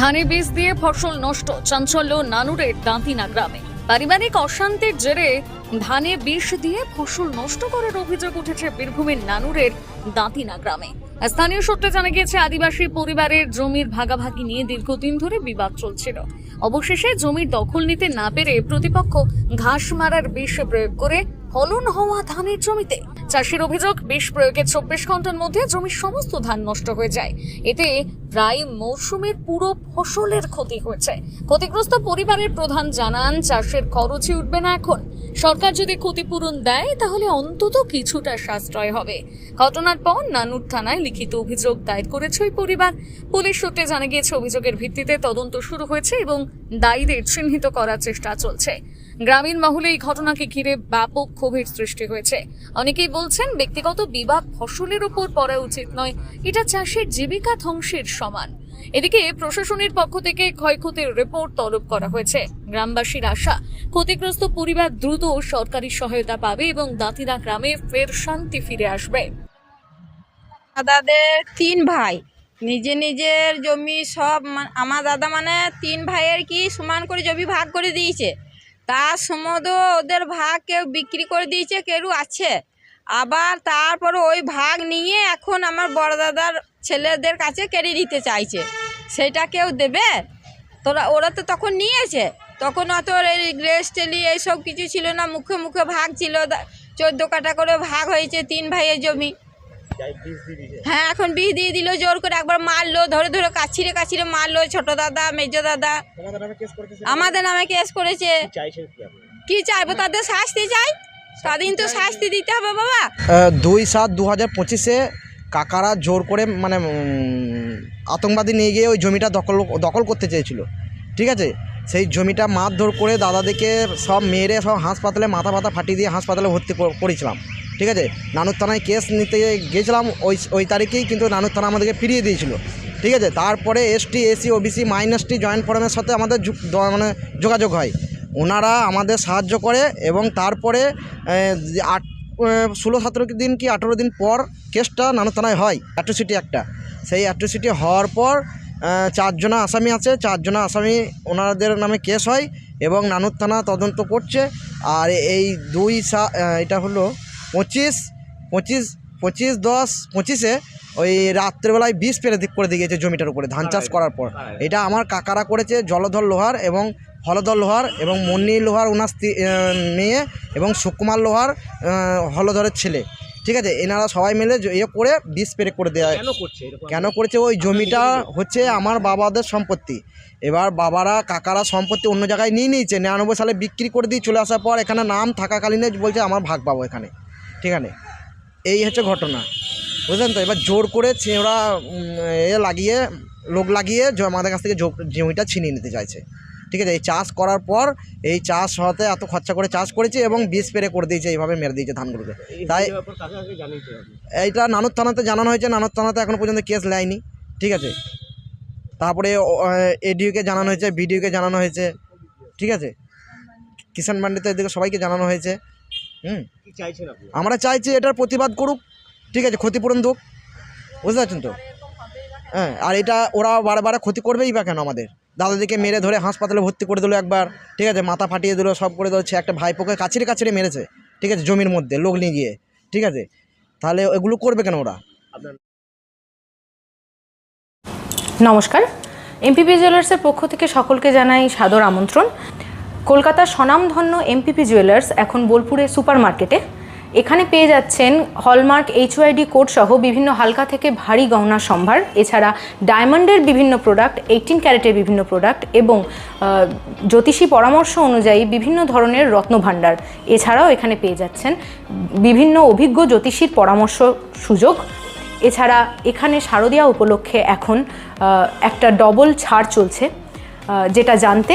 ধানে বীজ দিয়ে ফসল নষ্ট, চাঞ্চল্য নানুরের দাঁতিনা গ্রামে। পারিবারিক অশান্তির জেরে ধানে বিষ দিয়ে ফসল নষ্ট করার অভিযোগ উঠেছে বীরভূমের নানুরের দাঁতিনা গ্রামে। স্থানীয় সূত্রে জানা গিয়েছে, আদিবাসী পরিবারের জমির ভাগাভাগি নিয়ে দীর্ঘদিন ধরে বিবাদ চলছিল। অবশেষে জমির দখল নিতে না পেরে প্রতিপক্ষ ঘাস মারার বিষ প্রয়োগ করে ফলন হওয়া ধানের জমিতে। চাষির অভিযোগ, বিষ প্রয়োগের চব্বিশ ঘণ্টার মধ্যে জমির সমস্ত ধান নষ্ট হয়ে যায়। এতে প্রায় মৌসুমের পুরো ফসলের ক্ষতি হয়েছে। ক্ষতিগ্রস্ত পরিবারের প্রধান জানান, চাষের খরচই উঠবে না এখন। সরকার যদি ক্ষতিপূরণ দেয়, তাহলে অন্তত কিছুটা সাশ্রয় হবে। ঘটনার পর নানুর থানায় লিখিত অভিযোগ দায়ের করেছে ওই পরিবার। পুলিশ সূত্রে জানা গিয়েছে, অভিযোগের ভিত্তিতে তদন্ত শুরু হয়েছে এবং দায়ীদের চিহ্নিত করার চেষ্টা চলছে। গ্রামীণ মহলে এই ঘটনাকে ঘিরে ব্যাপক ক্ষোভের সৃষ্টি হয়েছে। অনেকেই বলছেন, ব্যক্তিগত বিবাদ ফসলের উপর পড়া উচিত নয়, এটা চাষের জীবিকা ধ্বংসের সমান। এদিকে প্রশাসনের পক্ষ থেকে ক্ষয়ক্ষতির রিপোর্ট তলব করা হয়েছে। গ্রামবাসীর আশা, ক্ষতিগ্রস্ত পরিবার দ্রুত সরকারি সহায়তা পাবে এবং দাঁতিরা গ্রামে ফের শান্তি ফিরে আসবে। দাদাদের তিন ভাই, নিজে নিজের জমি সব, আমার দাদা মানে তিন ভাইয়ের কি সমান করে জমি ভাগ করে দিয়েছে? তার সমদ ওদের ভাগ কেউ বিক্রি করে দিয়েছে কেউ আছে। আবার তারপর ওই ভাগ নিয়ে এখন আমার বড় দাদার ছেলেদের কাছে কেড়ে নিতে চাইছে। সেটা কেউ দেবে? তোরা, ওরা তো তখন নিয়েছে। তখন অত এই গ্রেস টেলি এইসব কিছু ছিল না। মুখে মুখে ভাগ ছিল। চোদ্দ কাটা করে ভাগ হয়েছে, তিন ভাইয়ের জমি। হ্যাঁ এখন বিষ দিয়ে দিল জোর করে একবার মারলো ধরে ধরে কাছিরে কাছিরে মারলো ছোট দাদা মেজ দাদা। আমাদের নামে কেস করেছে। কি চাইব তাদের শাস্তি চাই? তাদের তো শাস্তি দিতে হবে বাবা। দুই সাত দু হাজার পঁচিশে কাকারা জোর করে মানে আতঙ্কবাদী নিয়ে গিয়ে ওই জমিটা দখল দখল করতে চেয়েছিল। ঠিক আছে? সেই জমিটা মারধর করে দাদাদেরকে সব মেরে সব হাসপাতালে মাথা মাথা ফাটিয়ে দিয়ে হাসপাতালে ভর্তি করেছিলাম। ঠিক আছে? নানুর থানায় কেস নিতে গিয়েছিলাম, ওই ওই তারিখেই কিন্তু নানুর থানা আমাদেরকে ফিরিয়ে দিয়েছিল। ঠিক আছে? তারপরে এসটি এসসি ওবিসি, মাইনসটি, জয়েন্ট ফোরামের সাথে আমাদের মানে যোগাযোগ হয়। ওনারা আমাদের সাহায্য করে এবং তারপরে আট ষোলো, সতেরো দিন কি আঠেরো দিন পর কেসটা নানুর থানায় হয়, অ্যাট্রোসিটি একটা। সেই অ্যাট্রোসিটি হওয়ার পর চারজনা আসামি আছে, চারজনা আসামি ওনাদের নামে কেস হয় এবং নানুর থানা তদন্ত করছে। আর এই দুই সা এটা হলো পঁচিশ পঁচিশ পঁচিশ দশ পঁচিশে ওই রাত্রেবেলায় বিষ পেরে দিক করে দিয়ে গেছে জমিটার উপরে ধান চাষ করার পর। এটা আমার কাকারা করেছে জলধর লোহার এবং হলধর লোহার এবং মন্নি লোহার ওনার মেয়ে এবং সুকুমার লোহার হলধরের ছেলে। ঠিক আছে? এনারা সবাই মিলে ইয়ে করে বিষ স্প্রে করে দেওয়া কেন করেছে ওই জমিটা হচ্ছে আমার বাবাদের সম্পত্তি। এবার বাবারা কাকারা সম্পত্তি অন্য জায়গায় নিয়ে নিয়েছে নিরানব্বই সালে বিক্রি করে দিয়ে চলে আসার পর এখানে নাম থাকাকালীনে বলছে আমার ভাগ পাবো এখানে। ঠিক আছে? এই হচ্ছে ঘটনা। বুঝলেন তো? এবার জোর করে ছি- ওরা এ লাগিয়ে লোক লাগিয়ে আমাদের কাছ থেকে জমিটা ছিনিয়ে নিতে চাইছে। ঠিক আছে? এই চাষ করার পর এই চাষ হতে এত খরচা করে চাষ করেছে এবং বিষ স্প্রে করে দিয়েছে এইভাবে মেরে দিয়েছে ধানগুলোকে। তাই? এইটা নানুর থানাতে জানানো হয়েছে। নানুর থানাতে এখনও পর্যন্ত কেস নেয়নি ঠিক আছে? তারপরে এডিওকে জানানো হয়েছে বিডিওকে জানানো হয়েছে। ঠিক আছে? কিষাণ মান্ডিতে এদিকে সবাইকে জানানো হয়েছে। হুম। কি চাইছেন আপনি? আমরা চাইছি এটার প্রতিবাদ করুক ঠিক আছে ক্ষতিপূরণ দুক বুঝতে পারছেন তো? হ্যাঁ আর এটা ওরা বারে বারে ক্ষতি করবেই বা কেন আমাদের? দাদাদিকে মেরে ধরে হাসপাতালে ভর্তি করে দিলো একবার ঠিক আছে মাথা ফাটিয়ে দিলো সব করে দিচ্ছে একটা ভাইপোকে কাছিরে কাছিরে মেরেছে ঠিক আছে জমির মধ্যে লোক নিয়ে গিয়ে ঠিক আছে? তাহলে এগুলো করবে কেন ওরা? নমস্কার। এমপিপি জুয়েলার্সের পক্ষ থেকে সকলকে জানাই সাদর আমন্ত্রণ। কলকাতার স্বনামধন্য এমপিপি জুয়েলার্স এখন বোলপুরে সুপার মার্কেটে এখানে পেয়ে যাচ্ছেন হলমার্ক এইচওয়াইডি কোড সহ বিভিন্ন হালকা থেকে ভারী গহনার সম্ভার, এছাড়া ডায়মন্ডের বিভিন্ন প্রোডাক্ট এইটিন ক্যারেটের বিভিন্ন প্রোডাক্ট এবং জ্যোতিষী পরামর্শ অনুযায়ী বিভিন্ন ধরনের রত্নভাণ্ডার এছাড়াও এখানে পেয়ে যাচ্ছেন বিভিন্ন অভিজ্ঞ জ্যোতিষীর পরামর্শ সুযোগ। এছাড়া এখানে শারদীয়া উপলক্ষে এখন একটা ডবল ছাড় চলছে যেটা জানতে